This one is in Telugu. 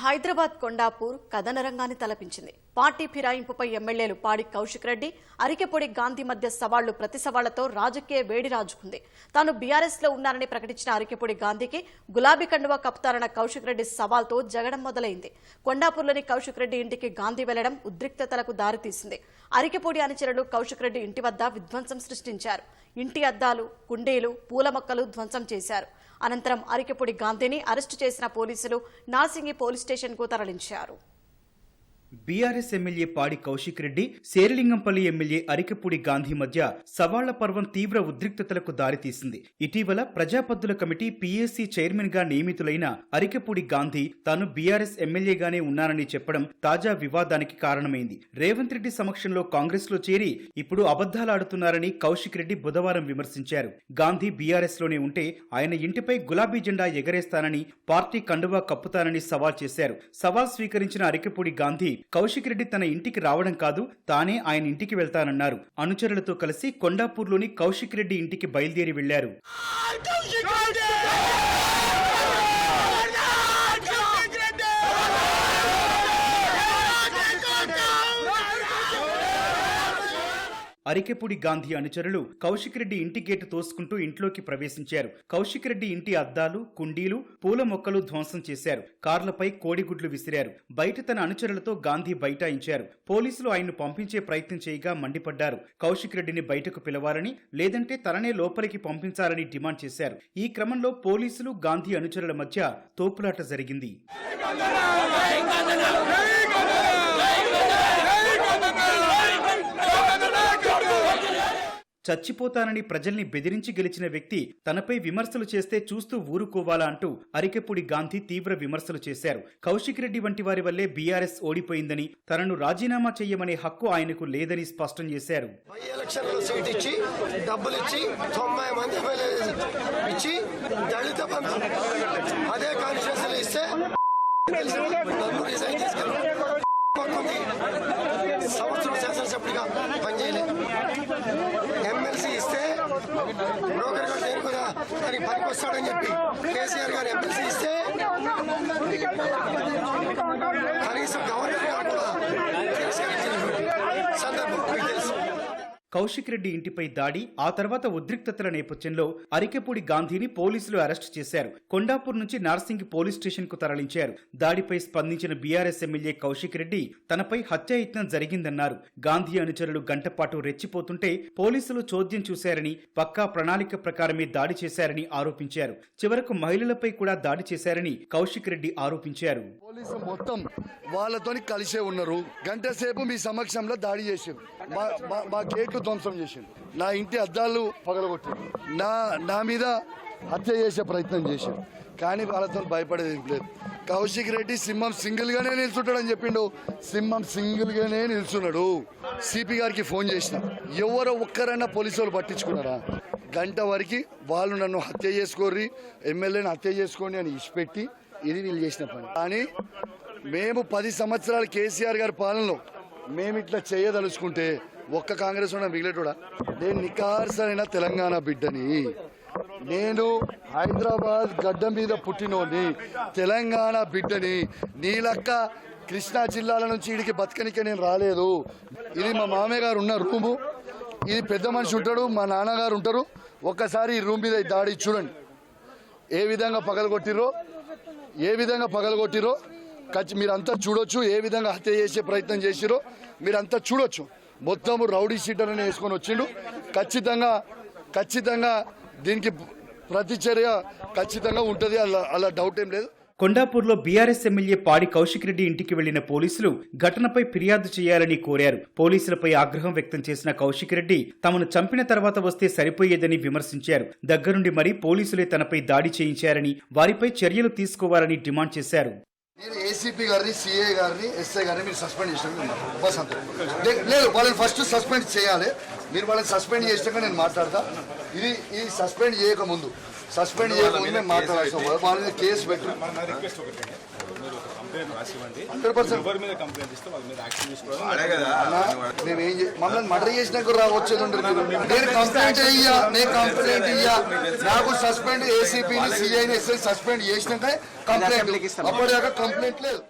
హైదరాబాద్ కొండాపూర్ కథన రంగాన్ని తలపించింది. పార్టీ ఫిరాయింపుపై ఎమ్మెల్యేలు పాడి కౌశిక్ రెడ్డి అరికెపొడి గాంధీ మధ్య సవాళ్ళు ప్రతి సవాళ్ళతో రాజకీయ వేడి రాజుకుంది. తాను బీఆర్ఎస్లో ఉన్నానని ప్రకటించిన అరికెపొడి గాంధీకి గులాబీ కండువా కప్తారన్న కౌశిక్ రెడ్డి సవాల్తో జగడం మొదలైంది. కొండాపూర్లోని కౌశిక్ రెడ్డి ఇంటికి గాంధీ వెళ్ళడం ఉద్రిక్తతలకు దారితీసింది. అరికెపొడి అనుచరులు కౌశిక్ రెడ్డి ఇంటి వద్ద విధ్వంసం సృష్టించారు. ఇంటి అద్దాలు కుండీలు పూల మొక్కలు ధ్వంసం చేశారు. అనంతరం అరికెపొడి గాంధీని అరెస్టు చేసిన పోలీసులు నార్సింగి పోలీస్ స్టేషన్కు తరలించారు. BRS MLA Padi Kaushik Reddy Serilingampally MLA Arikapudi Gandhi మధ్య సవాళ్ళ పర్వం తీవ్ర ఉద్రిక్తతలకు దారితీసింది ఇటీవల ప్రజాపద్దుల కమిటీ పీఏసీ చైర్మన్గా నియమితులైన అరికపూడి గాంధీ తాను బీఆర్ఎస్ ఎమ్మెల్యేగానే ఉన్నానని చెప్పడం తాజా వివాదానికి కారణమైంది. రేవంత్ రెడ్డి సమక్షంలో కాంగ్రెస్లో చేరి ఇప్పుడు అబద్ధాలాడుతున్నారని కౌశిక్ రెడ్డి బుధవారం విమర్శించారు. గాంధీ బీఆర్ఎస్లోనే ఉంటే ఆయన ఇంటిపై గులాబీ జెండా ఎగరేస్తానని పార్టీ కండువా కప్పుతానని సవాల్ చేశారు. సవాల్ స్వీకరించిన అరికపూడి గాంధీ కౌశిక్ రెడ్డి తన ఇంటికి రావడం కాదు తానే ఆయన ఇంటికి వెళ్తానన్నారు. అనుచరులతో కలిసి కొండాపూర్లోని కౌశిక్ రెడ్డి ఇంటికి బయలుదేరి వెళ్ళారు అరికెపూడి గాంధీ అనుచరులు కౌశిక్ రెడ్డి ఇంటి గేటు తోసుకుంటూ ఇంట్లోకి ప్రవేశించారు. కౌశిక్ రెడ్డి ఇంటి అద్దాలు కుండీలు పూల మొక్కలు ధ్వంసం చేశారు. కార్లపై కోడిగుడ్లు విసిరారు. బయట తన అనుచరులతో గాంధీ బైఠాయించారు. పోలీసులు ఆయన్ను పంపించే ప్రయత్నం చేయగా మండిపడ్డారు. కౌశిక్ రెడ్డిని బయటకు పిలవాలని లేదంటే తననే లోపలికి పంపించాలని డిమాండ్ చేశారు. ఈ క్రమంలో పోలీసులు గాంధీ అనుచరుల మధ్య తోపులాట జరిగింది. చచ్చిపోతానని ప్రజల్ని బెదిరించి గెలిచిన వ్యక్తి తనపై విమర్శలు చేస్తే చూస్తూ ఊరుకోవాలా అంటూ అరికెప్పుడి గాంధీ తీవ్ర విమర్శలు చేశారు. కౌశిక్ రెడ్డి వంటి వారి వల్లే బీఆర్ఎస్ ఓడిపోయిందని తనను రాజీనామా చేయమనే హక్కు ఆయనకు లేదని స్పష్టం చేశారు. బై సీట్ ఇచ్చి డబ్బులు ఇచ్చి తొంభై మంది ఇచ్చి దళిత బంధు అదే కాన్స్టిట్యూన్సీలు ఇస్తే సంవత్సరం శాసనసభ్యుడిగా పనిచేయలేదు. బ్రోకర్ గారు నేను కూడా దానికి పనికి వస్తాడని చెప్పి కేసీఆర్ గారు ఎమ్మెల్సీ ఇస్తే కనీసం కౌశిక్ రెడ్డి ఇంటిపై దాడి ఆ తర్వాత ఉద్రిక్తతల నేపథ్యంలో అరికెపూడి గాంధీని పోలీసులు అరెస్టు చేశారు. కొండాపూర్ నుంచి నార్సింగ్ పోలీస్ స్టేషన్కు తరలించారు. దాడిపై స్పందించిన బీఆర్ఎస్ ఎమ్మెల్యే కౌశిక్ రెడ్డి తనపై హత్యాయత్నం జరిగిందన్నారు. గాంధీ అనుచరులు గంటపాటు రెచ్చిపోతుంటే పోలీసులు చోద్యం చూశారని పక్కా ప్రణాళిక ప్రకారమే దాడి చేశారని ఆరోపించారు. చివరకు మహిళలపై కూడా దాడి చేశారని కౌశిక్ రెడ్డి ఆరోపించారు. పోలీసు మొత్తం వాళ్ళతోని కలిసే ఉన్నారు. గంట సేపు మీ సమక్షంలో దాడి చేశారు మా గేట్లు ధ్వంసం చేసిండు. నా ఇంటి అద్దాలు పగలగొట్టారు నా నా మీద హత్య చేసే ప్రయత్నం చేసిండు. కానీ వాళ్ళతో భయపడేది ఏం లేదు. కౌశిక్ రెడ్డి సింహం సింగిల్ గానే నిల్చుంటాడని చెప్పిండు. సింహం సింగిల్ గానే నిల్చున్నాడు. సిపి గారికి ఫోన్ చేసిన. ఎవరో ఒక్కరైనా పోలీసు వాళ్ళు పట్టించుకున్నారా? గంట వరకు వాళ్ళు నన్ను హత్య చేసుకోర్రి ఎమ్మెల్యేని హత్య చేసుకోండి అని ఇచ్చిపెట్టి ఇది వీళ్ళు చేసిన పని. కానీ మేము పది సంవత్సరాలు కేసీఆర్ గారి పాలనలో మేము ఇట్లా చేయదలుచుకుంటే ఒక్క కాంగ్రెస్ ఉన్న మిగిలేటోడా నేను నికార్సైన తెలంగాణ బిడ్డని. నేను హైదరాబాద్ గడ్డ మీద పుట్టినోని తెలంగాణ బిడ్డని. నీలక్క కృష్ణా జిల్లాల నుంచి ఇడికి బతకనికే నేను రాలేదు. ఇది మా మామయ్య గారు ఉన్న రూము. ఇది పెద్ద మనిషి ఉంటాడు మా నాన్నగారు ఉంటారు. ఒక్కసారి ఈ రూమ్ మీద దాడి చూడండి. ఏ విధంగా పగలగొట్టిరో ఏ విధంగా పగలగొట్టిరో ఖచ్చి మీరంతా చూడొచ్చు ఏ విధంగా హత్య చేసే ప్రయత్నం చేసిరో మీరంతా చూడొచ్చు. మొత్తం రౌడీ షీటర్ అని వేసుకొని వచ్చిండు. ఖచ్చితంగా ఖచ్చితంగా దీనికి ప్రతిచర్య ఖచ్చితంగా ఉంటుంది అలా అలా డౌట్ ఏం లేదు. కొండాపూర్లో బీఆర్ఎస్ ఎమ్మెల్యే పాడి కౌశిక్ రెడ్డి ఇంటికి వెళ్ళిన పోలీసులు ఘటనపై ఫిర్యాదు చేయాలని కోరారు. పోలీసులపై ఆగ్రహం వ్యక్తం చేసిన కౌశిక్ రెడ్డి తమను చంపిన తర్వాత వస్తే సరిపోయేదని విమర్శించారు. దగ్గరుండి మరీ పోలీసులే తనపై దాడి చేయించారని వారిపై చర్యలు తీసుకోవాలని డిమాండ్ చేశారు. నేను ఏసీపీ గారిని సిఏ గారిని ఎస్ఐ గారిని మీరు సస్పెండ్ చేసినాక బస్ అంత లేదు వాళ్ళని ఫస్ట్ సస్పెండ్ చేయాలి. మీరు వాళ్ళని సస్పెండ్ చేసినాక నేను మాట్లాడతా. ఇది ఈ సస్పెండ్ చేయక ముందు. సస్పెండ్ చేయక ముందు మేము మాట్లాడాల్సిన వాళ్ళ మీద కేసు పెట్టు కంప్లైంట్ రాసివ్వండి. 100% ఎవరి మీద కంప్లైంట్ ఇస్తే వాళ్ళ మీద యాక్షన్ తీసుకోవడం అన్నా, మేము మమ్మల్ని మర్డర్ చేసినాక నేను కంప్లైంట్ ఇయ్యా నేను కంప్లైంట్ ఇయ్యా. నాకు సస్పెండ్ ఏసీపీని సిఐని ఎస్ఐ సస్పెండ్ చేసినాక కంప్లైంట్ అప్పటిదాకా కంప్లైంట్ లేదు.